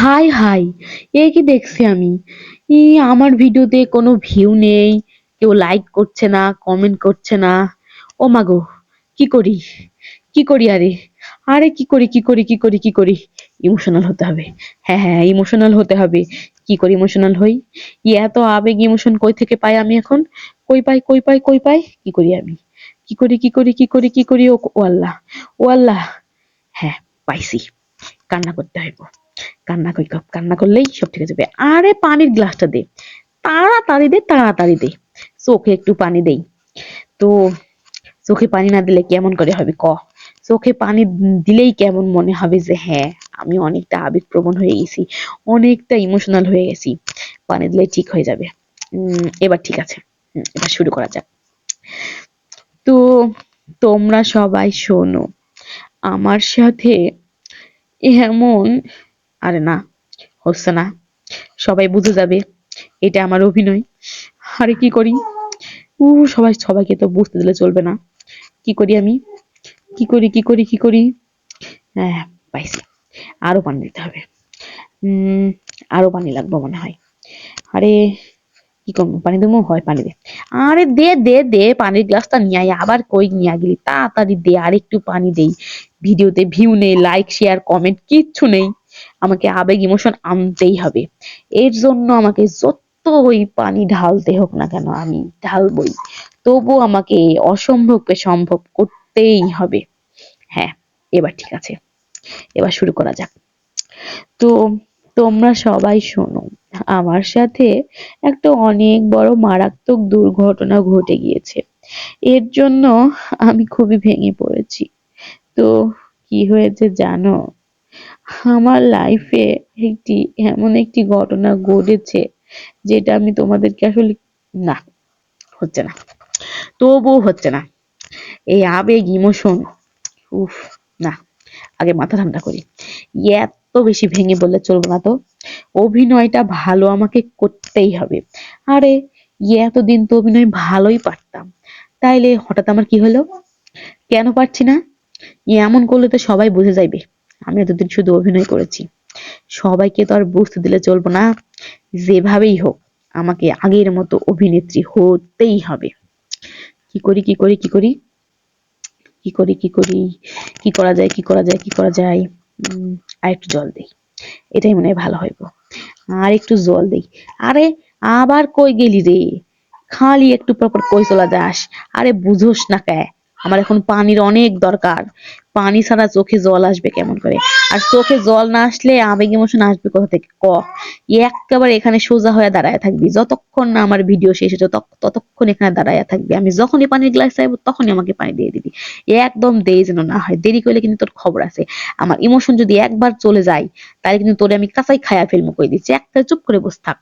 High high, এ কি দেখছি আমি? ই, আমার ভিডিওতে কোনো ভিউ নেই, কেউ লাইক করছে না কমেন্ট করছে না। ও মাগো কি করি? কি করি আরে? আরে কি করি কি করি কি করি কি করি? ইমোশনাল হতে হবে। হ্যাঁ হ্যাঁ ইমোশনাল হতে হবে। কি করি ইমোশনাল হই? ই, এত আবেগ ইমোশন কই থেকে পাই আমি এখন? কই পাই কই পাই কই পাই? কি করি আমি? কি করি কি করি কি করি কি করি? ও ও আল্লাহ ও আল্লাহ। হ্যাঁ পাইছি। কান্না করতে হইব। কান্না কই কান্না করলেই সব ঠিক হয়ে যাবে। আরে পানির গ্লাসটা দে। তাড়াতাড়ি দে তাড়াতাড়ি দে। চোখে একটু পানি দেই। তো চোখে পানি না দিলে কেমন করে হবে ক? চোখে পানি দিলেই কেমন মনে হবে যে হ্যাঁ আমি অনেকটা আবেগপ্রবণ হয়ে গেছি, অনেকটা ইমোশনাল হয়ে গেছি। পানি দিলে ঠিক হয়ে যাবে। এবার ঠিক আছে। এবার শুরু করা যাক। তো তোমরা সবাই শোনো, আমার সাথে এমন আরে না, হচ্ছে না। সবাই বুঝে যাবে, এটা আমার অভিনয়। আরে কি করি? উ সবাই, সবাইকে তো বুঝতে দিলে চলবে না। কি করি আমি? কি করি কি করি কি করি? আরও পানি দিতে হবে। উম, আরও পানি লাগবে মনে হয়। আরে, কি করব? পানি দেবো? হয়, পানি দে। আরে দে দে দে, পানির গ্লাসটা নিয়ে আয়, আবার কই নিয়ে গেলি? তাড়াতাড়ি দে আর একটু পানি দেই। ভিডিওতে ভিউ নেই লাইক শেয়ার কমেন্ট কিচ্ছু নেই। আমাকে আবেগ ইমোশন আনতেই হবে। এর জন্য আমাকে যত ওই পানি ঢালতে হোক না কেন, আমি ঢালবই। তবু আমাকে অসম্ভবকে সম্ভব করতেই হবে। হ্যাঁ এবার ঠিক আছে। এবার শুরু করা যাক। তো তোমরা সবাই শোনো, আমার সাথে একটা অনেক বড় মারাত্মক দুর্ঘটনা ঘটে গিয়েছে। এর জন্য আমি খুবই ভেঙে পড়েছি। তো কি হয়েছে জানো? আমার লাইফে একটি, এমন একটি ঘটনা ঘটেছে, যেটা আমি তোমাদেরকে আসলে, না, হচ্ছে না, তবুও হচ্ছে না। এই আবেগ ইমোশন উফ, না, আগে মাথা ঠান্ডা করি। এত বেশি ভেঙে বললে চলবে না তো। অভিনয়টা ভালো আমাকে করতেই হবে। আরে, এতদিন তো অভিনয় ভালোই পারতাম। তাইলে হঠাৎ আমার কি হলো? কেন পারছি না? এমন করলে তো সবাই বুঝে যাইবে। আমি এতদিন শুধু অভিনয় করেছি। সবাইকে তো আর বুঝতে দিলে চলবো না। যেভাবেই হোক, আমাকে আগের মতো অভিনেত্রী হতেই হবে। কি করি কি করি কি করি? কি করি কি করি? কি করা যায়, কি করা যায়, কি করা যায়? আর একটু জল দেই। এটাই মনে হয় ভালো হইব। আর একটু জল দেই। আরে, আবার কই গেলি রে? খালি একটু পর পর কই চলা যাস? আরে বুঝোস না কে? আমার এখন পানির অনেক দরকার। পানি ছাড়া চোখে জল আসবে কেমন করে? আর চোখে জল না আসলে আবেগ ইমোশন আসবে কোথা থেকে? ক? একেবারে এখানে সোজা হয়ে দাঁড়ায় থাকবি। যতক্ষণ না আমার ভিডিও শেষ হচ্ছে ততক্ষণ এখানে দাঁড়ায় থাকবি। আমি যখনই পানির গ্লাস চাইব, তখনই আমাকে পানি দিয়ে দিবি। একদম দেরি যেন না হয়। দেরি করলে কিন্তু তোর খবর আছে। আমার ইমোশন যদি একবার চলে যায়, তাহলে কিন্তু তোরে আমি কাঁচাই খায়া ফেলব কই দিচ্ছি। একটা চুপ করে বসে থাক।